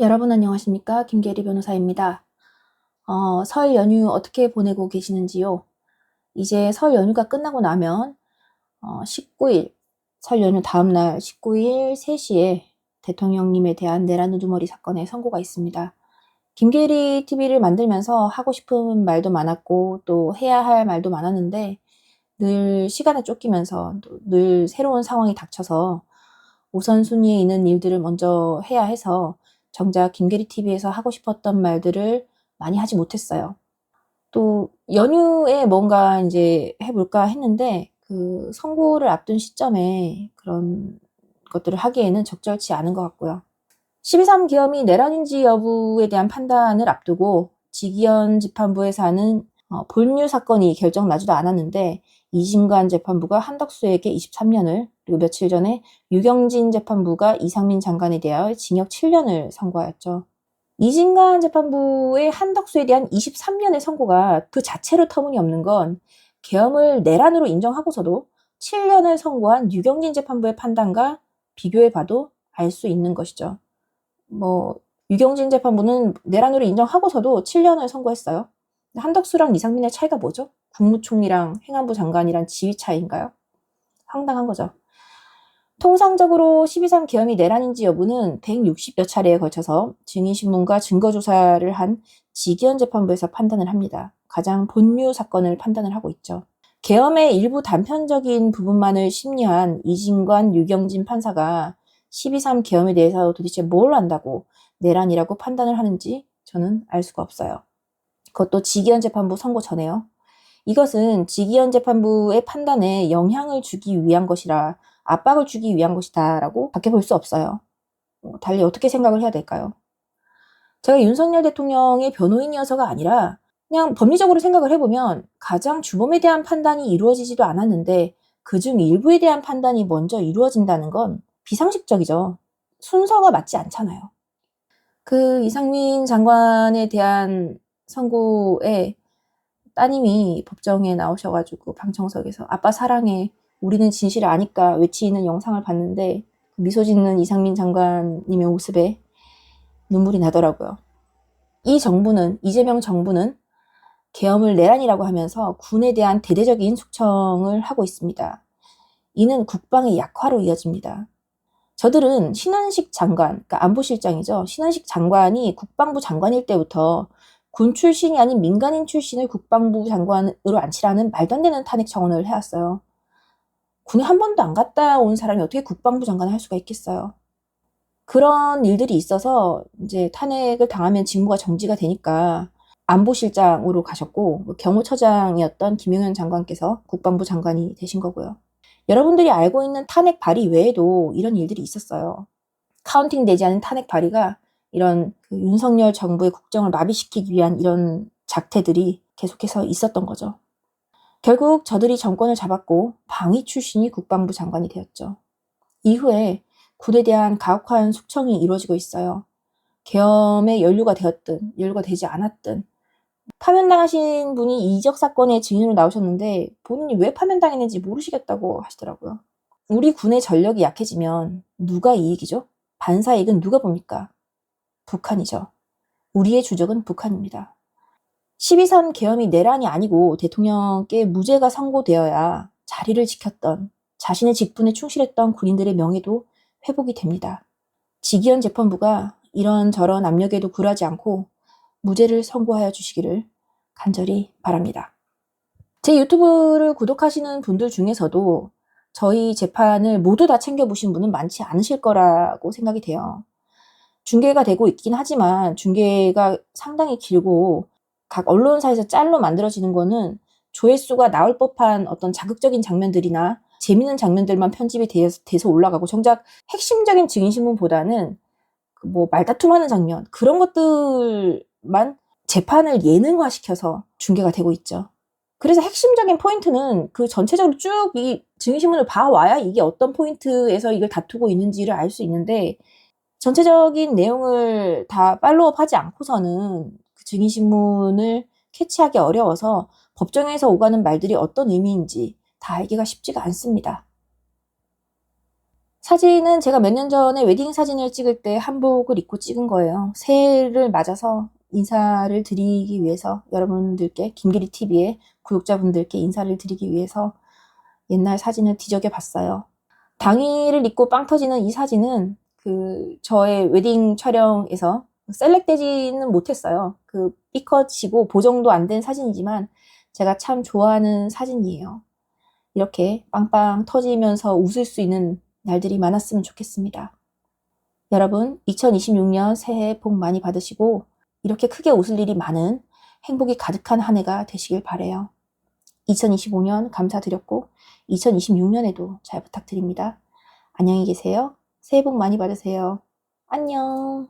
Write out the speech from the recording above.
여러분 안녕하십니까? 김계리 변호사입니다. 어, 설 연휴 어떻게 보내고 계시는지요? 이제 설 연휴가 끝나고 나면 어, 19일, 설 연휴 다음 날 19일 3시에 대통령님에 대한 내란 우두머리 사건의 선고가 있습니다. 김계리 TV를 만들면서 하고 싶은 말도 많았고 또 해야 할 말도 많았는데 늘 시간에 쫓기면서 또늘 새로운 상황이 닥쳐서 우선순위에 있는 일들을 먼저 해야 해서 정작 김계리 TV에서 하고 싶었던 말들을 많이 하지 못했어요. 또 연휴에 뭔가 이제 해볼까 했는데 그 선고를 앞둔 시점에 그런 것들을 하기에는 적절치 않은 것 같고요. 12.3 기염이 내란인지 여부에 대한 판단을 앞두고 지기현 재판부에서 하는 어, 본류 사건이 결정 나지도 않았는데 이진관 재판부가 한덕수에게 23년을 그리고 며칠 전에 유경진 재판부가 이상민 장관에 대하여 징역 7년을 선고하였죠. 이진관 재판부의 한덕수에 대한 23년의 선고가 그 자체로 터무니없는 건 계엄을 내란으로 인정하고서도 7년을 선고한 유경진 재판부의 판단과 비교해봐도 알 수 있는 것이죠. 뭐 유경진 재판부는 내란으로 인정하고서도 7년을 선고했어요. 한덕수랑 이상민의 차이가 뭐죠? 국무총리랑 행안부 장관이란 지위 차이인가요? 황당한 거죠. 통상적으로 12.3 계엄이 내란인지 여부는 160여 차례에 걸쳐서 증인신문과 증거조사를 한 지기현 재판부에서 판단을 합니다. 가장 본류 사건을 판단을 하고 있죠. 계엄의 일부 단편적인 부분만을 심리한 이진관, 유경진 판사가 12.3 계엄에 대해서 도대체 뭘 안다고 내란이라고 판단을 하는지 저는 알 수가 없어요. 그것도 지기현 재판부 선고 전에요. 이것은 지기현 재판부의 판단에 영향을 주기 위한 것이라 압박을 주기 위한 것이다라고 밖에 볼 수 없어요. 어, 달리 어떻게 생각을 해야 될까요? 제가 윤석열 대통령의 변호인이어서가 아니라 그냥 법리적으로 생각을 해보면 가장 주범에 대한 판단이 이루어지지도 않았는데 그 중 일부에 대한 판단이 먼저 이루어진다는 건 비상식적이죠. 순서가 맞지 않잖아요. 그 이상민 장관에 대한 선고에 따님이 법정에 나오셔가지고 방청석에서 아빠 사랑해 우리는 진실을 아니까 외치는 영상을 봤는데 미소 짓는 이상민 장관님의 모습에 눈물이 나더라고요. 이 정부는 이재명 정부는 계엄을 내란이라고 하면서 군에 대한 대대적인 숙청을 하고 있습니다. 이는 국방의 약화로 이어집니다. 저들은 신원식 장관, 그러니까 안보실장이죠. 신원식 장관이 국방부 장관일 때부터 군 출신이 아닌 민간인 출신을 국방부 장관으로 앉히라는 말도 안 되는 탄핵 청원을 해왔어요. 군에 한 번도 안 갔다 온 사람이 어떻게 국방부 장관을 할 수가 있겠어요. 그런 일들이 있어서 이제 탄핵을 당하면 직무가 정지가 되니까 안보실장으로 가셨고 뭐 경호처장이었던 김용현 장관께서 국방부 장관이 되신 거고요. 여러분들이 알고 있는 탄핵 발의 외에도 이런 일들이 있었어요. 카운팅 되지 않은 탄핵 발의가 이런 그 윤석열 정부의 국정을 마비시키기 위한 이런 작태들이 계속해서 있었던 거죠. 결국 저들이 정권을 잡았고 방위 출신이 국방부 장관이 되었죠. 이후에 군에 대한 가혹한 숙청이 이루어지고 있어요. 계엄에 연루가 되었든 연루가 되지 않았든 파면당하신 분이 이적 사건의 증인으로 나오셨는데 본인이 왜 파면당했는지 모르시겠다고 하시더라고요. 우리 군의 전력이 약해지면 누가 이익이죠? 반사 이익은 누가 봅니까? 북한이죠. 우리의 주적은 북한입니다. 12.3 계엄이 내란이 아니고 대통령께 무죄가 선고되어야 자리를 지켰던 자신의 직분에 충실했던 군인들의 명예도 회복이 됩니다. 지기현 재판부가 이런저런 압력에도 굴하지 않고 무죄를 선고하여 주시기를 간절히 바랍니다. 제 유튜브를 구독하시는 분들 중에서도 저희 재판을 모두 다 챙겨보신 분은 많지 않으실 거라고 생각이 돼요. 중계가 되고 있긴 하지만 중계가 상당히 길고 각 언론사에서 짤로 만들어지는 거는 조회수가 나올 법한 어떤 자극적인 장면들이나 재밌는 장면들만 편집이 돼서, 올라가고 정작 핵심적인 증인신문보다는 그뭐 말다툼하는 장면 그런 것들만 재판을 예능화시켜서 중계가 되고 있죠. 그래서 핵심적인 포인트는 그 전체적으로 쭉 이 증인신문을 봐와야 이게 어떤 포인트에서 이걸 다투고 있는지를 알 수 있는데 전체적인 내용을 다 팔로우업 하지 않고서는 그 증인신문을 캐치하기 어려워서 법정에서 오가는 말들이 어떤 의미인지 다 알기가 쉽지가 않습니다. 사진은 제가 몇 년 전에 웨딩 사진을 찍을 때 한복을 입고 찍은 거예요. 새해를 맞아서 인사를 드리기 위해서 여러분들께 김기리 TV의 구독자분들께 인사를 드리기 위해서 옛날 사진을 뒤적여 봤어요. 당일을 입고 빵 터지는 이 사진은 그 저의 웨딩 촬영에서 셀렉되지는 못했어요. 그 B컷이고 보정도 안 된 사진이지만 제가 참 좋아하는 사진이에요. 이렇게 빵빵 터지면서 웃을 수 있는 날들이 많았으면 좋겠습니다. 여러분, 2026년 새해 복 많이 받으시고 이렇게 크게 웃을 일이 많은 행복이 가득한 한 해가 되시길 바래요. 2025년 감사드렸고 2026년에도 잘 부탁드립니다. 안녕히 계세요. 새해 복 많이 받으세요. 안녕.